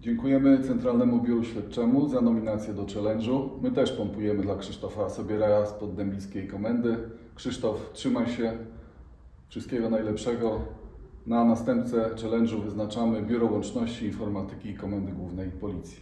Dziękujemy Centralnemu Biuru Śledczemu za nominację do challenge'u. My też pompujemy dla Krzysztofa Sobieraja z Poddębickiej Komendy. Krzysztof, trzymaj się. Wszystkiego najlepszego. Na następcę challenge'u wyznaczamy Biuro Łączności, Informatyki i Komendy Głównej Policji.